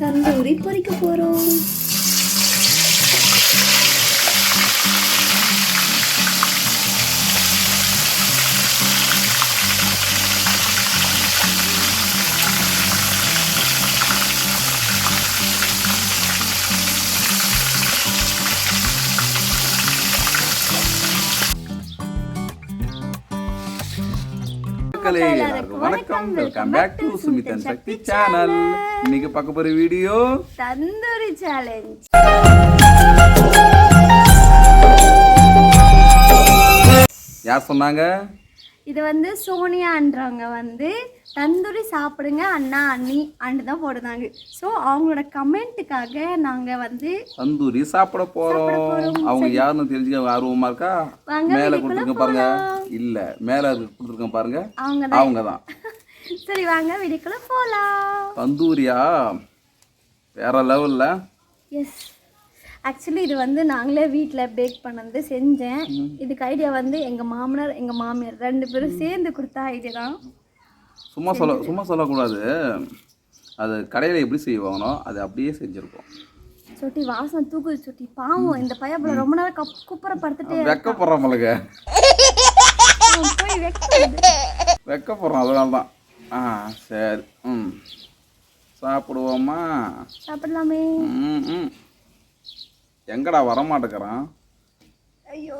தந்தூரி பொரிக்க போறோம் மக்களே எல்லாருக்கும் வணக்கம். Welcome back to Sumithan Sakthi channel இன்னைக்கு பார்க்க போற வீடியோ தந்தூரி சேலஞ்ச் யார் சொன்னாங்க? இது வந்து சோனியான்றவங்க வந்து தந்தூரி சாப்பிடுங்க அண்ணா அண்ணி அண்டு தான் போடுறாங்க. ஸோ அவங்களோட கமெண்ட்டுக்காக நாங்கள் வந்து தந்தூரி சாப்பிட போறோம். அவங்க யாருன்னு தெரிஞ்சுக்க ஆர்வமா இருக்கா? மேல கொடுத்துருக்க பாருங்க. இல்ல மேல கொடுத்துருக்க பாருங்க. அவங்க அவங்க தான். சரி வாங்க வீட்டுக்குள்ள போகலாம் தந்தூரியா? வேற லெவல்ல எஸ் ஆக்சுவலி இது வந்து நாங்களே வீட்டில் பேக் பண்ணது செஞ்சேன். இதுக்கு ஐடியா வந்து எங்கள் மாமனார் எங்கள் மாமியார் ரெண்டு பேரும் சேர்ந்து கொடுத்த ஐடியா தான். சும்மா சொல்ல சும்மா சொல்லக்கூடாது. அது கடையில் எப்படி செய்வாங்களோ அது அப்படியே செஞ்சுருக்கோம் சொட்டி வாசனை தூக்குது சொட்டி. பாவம் இந்த பையன் ரொம்ப நேரம் கப் குப்புற படுத்துட்டே வெக்கப்படுறோம் மளுங்க அவன் போய் வைக்கிறது வெக்கப்படுறோம் அதனால தான். ஆ சரி. ம். சாப்பிடுவோமா? சாப்பிடலாமே. ம் ம். எங்கடா வரமாட்டேங்கிறான்? ஐயோ.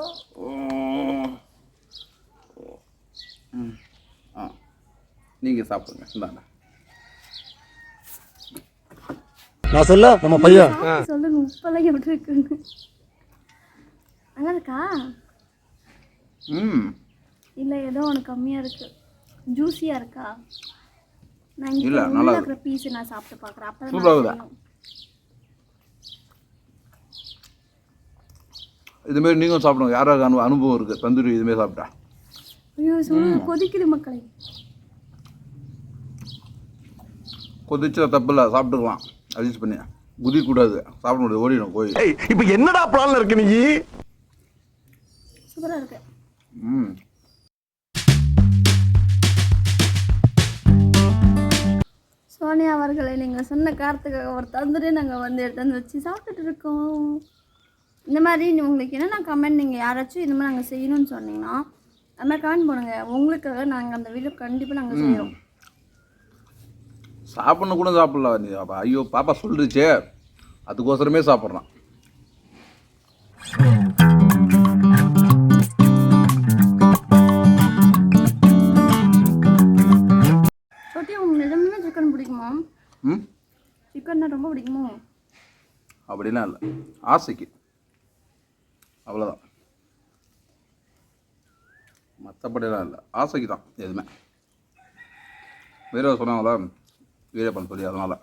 ஆ. நீங்கள் சாப்பிடுங்க. இந்தாங்க. நான் சொல்ல நம்ம பையன். சொல்லுங்க உப்பெல்லாம் எப்படி இருக்குன்னு. நல்லா இருக்கா ம். இல்லை ஏதோ உனக்கு கம்மியாக இருக்கு. ஜூஸியாக இருக்கா? நான் இல்ல, இங்கே பீஸ் நான் சாப்பிட்டு பார்க்குறேன். அப்போ சூப்பரா இதுமாரி நீங்களும் சாப்பிடுங்க. யாராவது அனு அனுபவம் இருக்குது தந்தூரி இதுமாரி சாப்பிட்டா. கொதிக்குது மக்களே. கொதிச்சா தப்பு இல்லை சாப்பிட்டுக்கலாம். அட்ஜஸ்ட் பண்ணி குதிக்கூடாது சாப்பிட முடியாது. ஓடிடும் கோயில் இப்போ என்னடா பிளான்ல இருக்கு நீ? சூப்பராக இருக்கு. ம். சோனியா அவர்களை நீங்கள் சொன்ன காரத்துக்காக ஒரு தந்தூரி நாங்கள் வந்து எடுத்து வந்து வச்சு சாப்பிட்டுட்டு இருக்கோம். இந்த மாதிரி உங்களுக்கு என்னென்ன கமெண்ட் நீங்கள் யாராச்சும் இந்த மாதிரி நாங்கள் செய்யணும்னு சொன்னீங்கன்னா அது மாதிரி கமெண்ட் பண்ணுங்க உங்களுக்காக நாங்கள் அந்த வீடியோ கண்டிப்பாக நாங்கள் செய்கிறோம் சாப்பிடணும் கூட சாப்பிடல நீ. அப்ப ஐயோ பாப்பா சொல்லிடுச்சே அதுக்கோசரமே சாப்பிட்றான். சிக்கன்னா ரொம்ப பிடிக்குமோ? அப்படிலாம் இல்லை. ஆசைக்கு. அவ்வளோதான் மற்றபடிலாம் இல்லை. ஆசைக்கு தான் எதுவுமே. வேற சொன்னாங்களா? பண்ண சொல்லி அதனால்.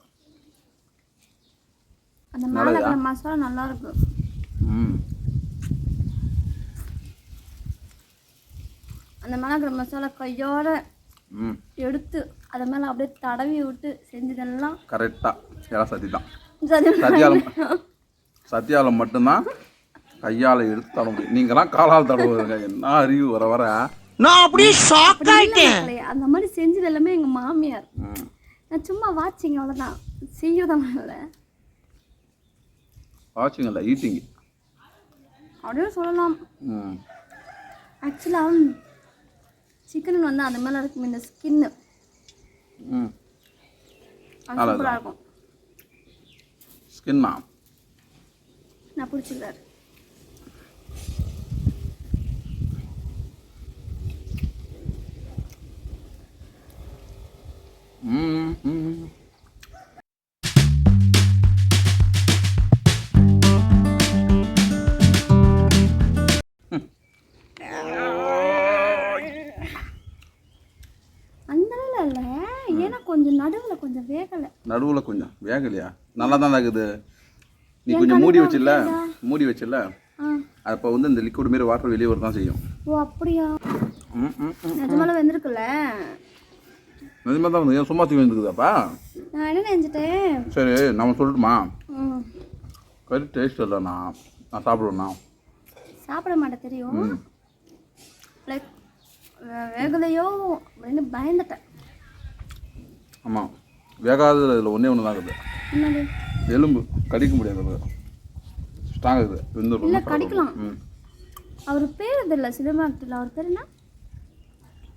அந்த மேலே மசாலா நல்லா இருக்கு. ம். அந்த இருக்கிற மசாலா கையோட எடுத்து அதை மேலே அப்படியே தடவி விட்டு செஞ்சதெல்லாம் கரெக்டாக சத்தி தான் சத்தியாலம் சத்தியாலம் மட்டும்தான் கையால் எடுத்து தட முடியும் நீங்களாம் காலால் தடவுங்க. என்ன அறிவு வர வர. நான் அப்படியே ஷாக் மக்களே, அந்த மாதிரி செஞ்சது எல்லாமே எங்கள் மாமியார் நான் சும்மா வாட்சிங்க அவ்வளோதான் செய்யறதெல்லாம் இல்லை. வாட்சிங் இல்லை ஈட்டிங் அப்படியே சொல்லலாம். ஆக்சுவலாக சிக்கன் வந்து அந்த மேலே இருக்கும் இந்த ஸ்கின்னு ம். அது நல்லது. சூப்பராக இருக்கும். ஸ்கின்னா நான் பிடிச்சிருக்காரு ம் ம் அந்த அளவில் இல்லை ஏன்னா கொஞ்சம் நடுவில் கொஞ்சம் வேகலை. நடுவில் கொஞ்சம் வேகலையா? நல்லா தான் இருக்குது. நீ கொஞ்சம் மூடி வச்சில்ல? மூடி வச்சில்ல? அப்போ வந்து இந்த லிக்விட் மாரி வாட்டர் வெளியே வர தான் செய்யும். ஓ அப்படியா? ம் ம் ம். நிஜமால வெந்திருக்குல்ல? நிஜமாக தான் வந்து ஏன் சும்மா தூக்கி வந்துருக்குதாப்பா நான் என்ன நினைச்சிட்டேன் சரி நம்ம சொல்லட்டுமா? கறி டேஸ்ட் இல்லைண்ணா. நான் சாப்பிடுவேண்ணா. சாப்பிட மாட்டேன் தெரியும். லைக் வேகலையோ அப்படின்னு பயந்துட்டேன். ஆமாம் வேகாதது இதில் ஒன்றே ஒன்று தான் இருக்குது எலும்பு. கடிக்க முடியாது ஸ்ட்ராங் இருக்குது. இல்ல, கடிக்கலாம். அவர் பேர் தெரியல சினிமாக்டில் அவர் பேர் என்ன?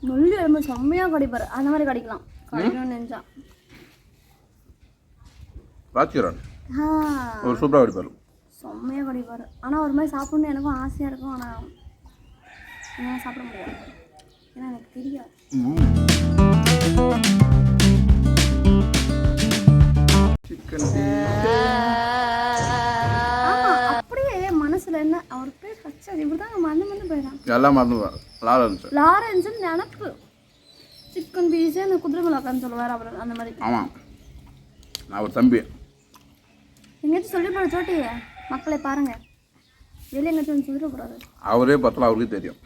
நொல்லி எலும்பு செம்மையாக கடிப்பார். அந்த மாதிரி கடிக்கலாம். கடிக்கணும்னு நினச்சா. ஆ. ஒரு சூப்பராக அடிப்பார் செம்மையாக கடிப்பார். ஆனால் ஒரு மாதிரி சாப்பிடணும்னு எனக்கும் ஆசையாக இருக்கும். ஆனால் என்னால் சாப்பிட முடியாது. ஏன்னா எனக்கு தெரியாது. அப்படியே மனசுல என்ன அவர் பேர் வச்சது இவர் தான் மறந்து மறந்து போயிடான் எல்லாம் மறந்துடுவேன் லாரன்ஸ். லாரன்ஸ் நினப்பு. சிக்கன் பீஸே அந்த குதிரை மிளகான்னு சொல்லுவார் அவர் அந்த மாதிரி. ஆமாம் நான் ஒரு தம்பி. எங்கேயாச்சும் சொல்லி போட சோட்டி மக்களை பாருங்க. வெளியே எங்கேயாச்சும் சொல்லிடக்கூடாது அவரே பார்த்தலாம் அவருக்கே தெரியும்.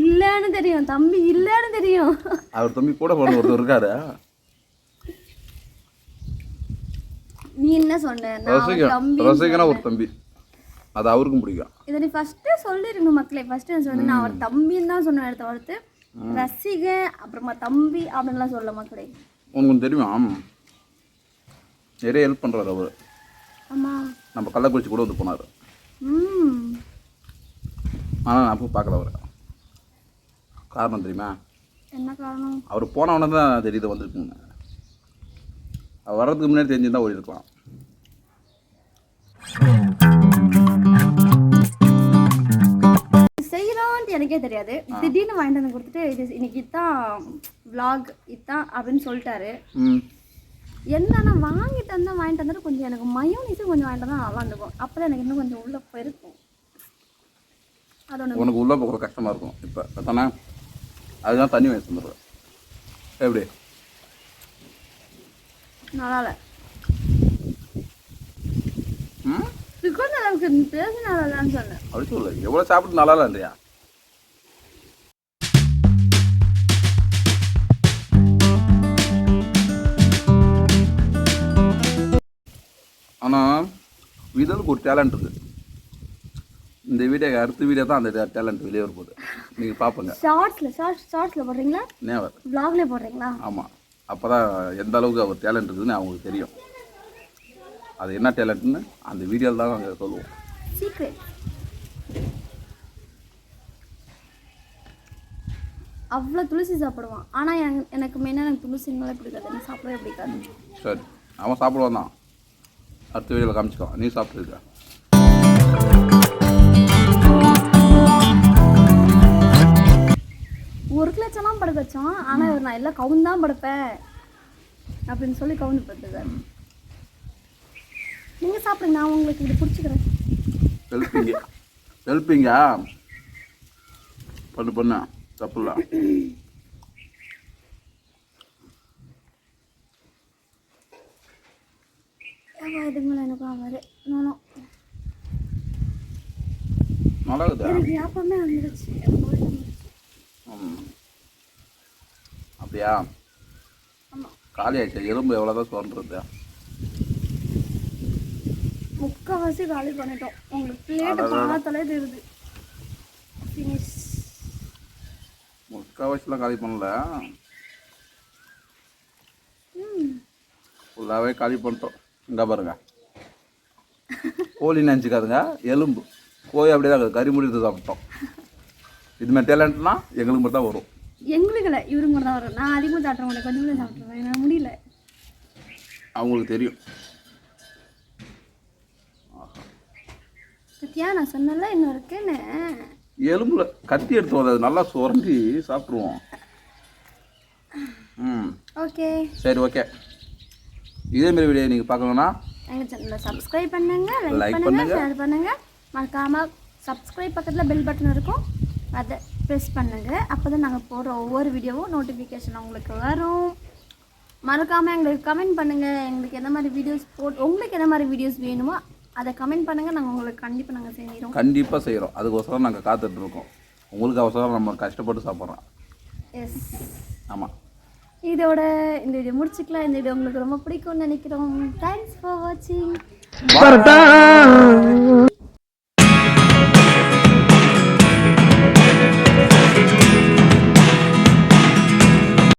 இல்லைன்னு தெரியும் தம்பி இல்லைன்னு தெரியும். அவர் தம்பி கூட பிறந்த ஒருத்தர் இருக்காரு. நீ என்ன சொன்ன? ரசிகன் ரசிகனா ஒரு தம்பி. அது அவருக்கும் பிடிக்கும். இதை நீ ஃபஸ்ட்டு சொல்லிருக்கணும் மக்களே. ஃபஸ்ட்டு நான் சொன்னேன் நான் அவர் தம்பின்னு தான் சொன்னேன் அடுத்த வார்த்தை. ரசிகன் அப்புறமா தம்பி அப்படின்லாம் சொல்ல மக்களே. உங்களுக்கு தெரியுமா? நிறைய ஹெல்ப் பண்ணுறாரு அவர். ஆமா. நம்ம கள்ளக்குறிச்சி கூட வந்து போனார். ஆனால் நான் அப்போ பார்க்கல அவரை. காரணம் தெரியுமா? என்ன காரணம்? அவர் போனவன தான் தெரியுது வந்திருக்குங்க அவர் வர்றதுக்கு முன்னாடி தெரிஞ்சிருந்தா ஓடி இருக்கலாம் எனக்கே தெரியாது. திடீர்னு வாங்கிட்டு வந்து கொடுத்துட்டு இது இன்னைக்கு இதான் vlog இதான் அப்படின்னு சொல்லிட்டாரு. என்னன்னா வாங்கிட்டு வந்தா வாங்கிட்டு வந்தாலும் கொஞ்சம் எனக்கு மயோனிஸும் கொஞ்சம் வாங்கிட்டு வந்தா நல்லா இருந்துக்கும் அப்போ எனக்கு இன்னும் கொஞ்சம் உள்ள போயிருக்கும். உனக்கு உள்ள போகிற கஷ்டமாக இருக்கும். இப்போ தானே? அதுதான் தண்ணி வாங்கி தந்துடுவேன் எப்படி? நல்லா இல்லை. ம்? சிக்கன் அளவுக்கு பேச நல்லா இல்லைன்னு சொன்னேன். அப்படி சொல்லு. எவ்வளோ சாப்பிட்டு நல்லா இல்லையா? ஆனால் விதலுக்கு ஒரு டேலண்ட் இருக்குது இந்த வீடியோ அடுத்த வீடியோ தான் அந்த டேலண்ட் வெளியே வரப்போகுது நீங்கள் பார்ப்பங்க ஷார்ட்ஸில் ஷார்ட்ஸ் ஷார்ட்ஸில் போடுறீங்களா? நேவர் vlogல போடுறீங்களா? ஆமாம் அப்போ தான் எந்த அளவுக்கு அவர் டேலண்ட் இருக்குதுன்னு அவங்களுக்கு தெரியும். அது என்ன டேலண்ட்னு அந்த வீடியோவில் தான் நாங்கள் சொல்லுவோம். சீக்ரெட் அவ்வளோ துளசி சாப்பிடுவான். ஆனால் எனக்கு எனக்கு மெயினாக எனக்கு துளசிங்களே பிடிக்காது. எனக்கு சாப்பிடவே பிடிக்காது. சரி. அவன் சாப்பிடுவான் தான். அடுத்த வீடியோவில் காமிச்சிக்கலாம் நீ சாப்பிட்டுருக்க. ஒரு லட்சம்லாம் படுக்க வச்சான் ஆனால் இவர் நான் எல்லாம் கவுந்து தான் படுப்பேன். அப்படின்னு சொல்லி கவுந்து படுத்துக்காரு நீங்கள் சாப்பிடுங்க நான் உங்களுக்கு இது பிடிச்சிக்கிறேன். ஹெல்ப்பிங்க ஹெல்ப்பிங்கா பண்ணு பண்ண. தப்பு இல்லை ஏவா இதுக்கு மேலே எனக்கு ஆகாது நானும் நல்லா இருக்குதா எனக்கு எப்பவுமே வந்துருச்சு எனக்கு போயிட்டு வந்துருச்சு. ம். அப்படியா? காலி ஆயிடுச்சு எலும்பு எவ்வளோ தான் சொல்கிறது முக்கால்வாசி காலி பண்ணிட்டோம். உங்களுக்கு பிளேட்டை பார்த்தாலே தெரியுது. ஃபினிஷ் முக்கால்வாசிலாம் காலி பண்ணல? ஃபுல்லாகவே காலி பண்ணிட்டோம். இங்கே பாருங்க. கோழி நினச்சிக்காதுங்க எலும்பு. கோழி அப்படியே தான் கறி முடித்து சாப்பிட்டோம். இதுமாதிரி டேலண்ட்னா எங்களுக்கு மட்டும் தான் வரும். எங்களுக்கு இல்லை இவருக்கு மட்டும் தான் வரும். நான் அதிகமாக சாப்பிட முடியல கொஞ்சம் கொஞ்சம் சாப்பிட்ருவேன் என்னால் முடியல. அவங்களுக்கு தெரியும். சத்யா நான் சொன்னல இன்னும் இருக்குன்னு எலும்புல கத்தி எடுத்து வந்து அது நல்லா சுரண்டி சாப்பிட்ருவோம் ம். ஓகே. சரி ஓகே. இதேமாரி வீடியோ நீங்கள் பார்க்கணுன்னா எங்கள் சேனலில் சப்ஸ்கிரைப் பண்ணுங்க லைக் பண்ணுங்க பண்ணுங்க. ஷேர் பண்ணுங்க. மறக்காம சப்ஸ்கிரைப் பக்கத்தில் பெல் பட்டன் இருக்கும். அதை ப்ரெஸ் பண்ணுங்க. அப்போ தான் நாங்கள் போடுற ஒவ்வொரு வீடியோவும் நோட்டிஃபிகேஷன் உங்களுக்கு வரும். மறக்காம எங்களுக்கு கமெண்ட் பண்ணுங்க. எங்களுக்கு எந்த மாதிரி வீடியோஸ் போட் உங்களுக்கு எந்த மாதிரி வீடியோஸ் வேணுமோ அதை கமெண்ட் பண்ணுங்க. நாங்கள் உங்களுக்கு கண்டிப்பாக நாங்கள் செஞ்சிடும் கண்டிப்பாக செய்கிறோம் அதுக்கோசரம் நாங்கள் காத்துட்ருக்கோம் உங்களுக்கு அவசரம் நம்ம கஷ்டப்பட்டு சாப்பிட்றோம். எஸ் ஆமாம் இதோட இந்த வீடியோ முடிச்சுக்கலாம். இந்த வீடியோ உங்களுக்கு ரொம்ப பிடிக்கும்னு நினைக்கிறோம். தேங்க்ஸ் ஃபார் வாட்சிங்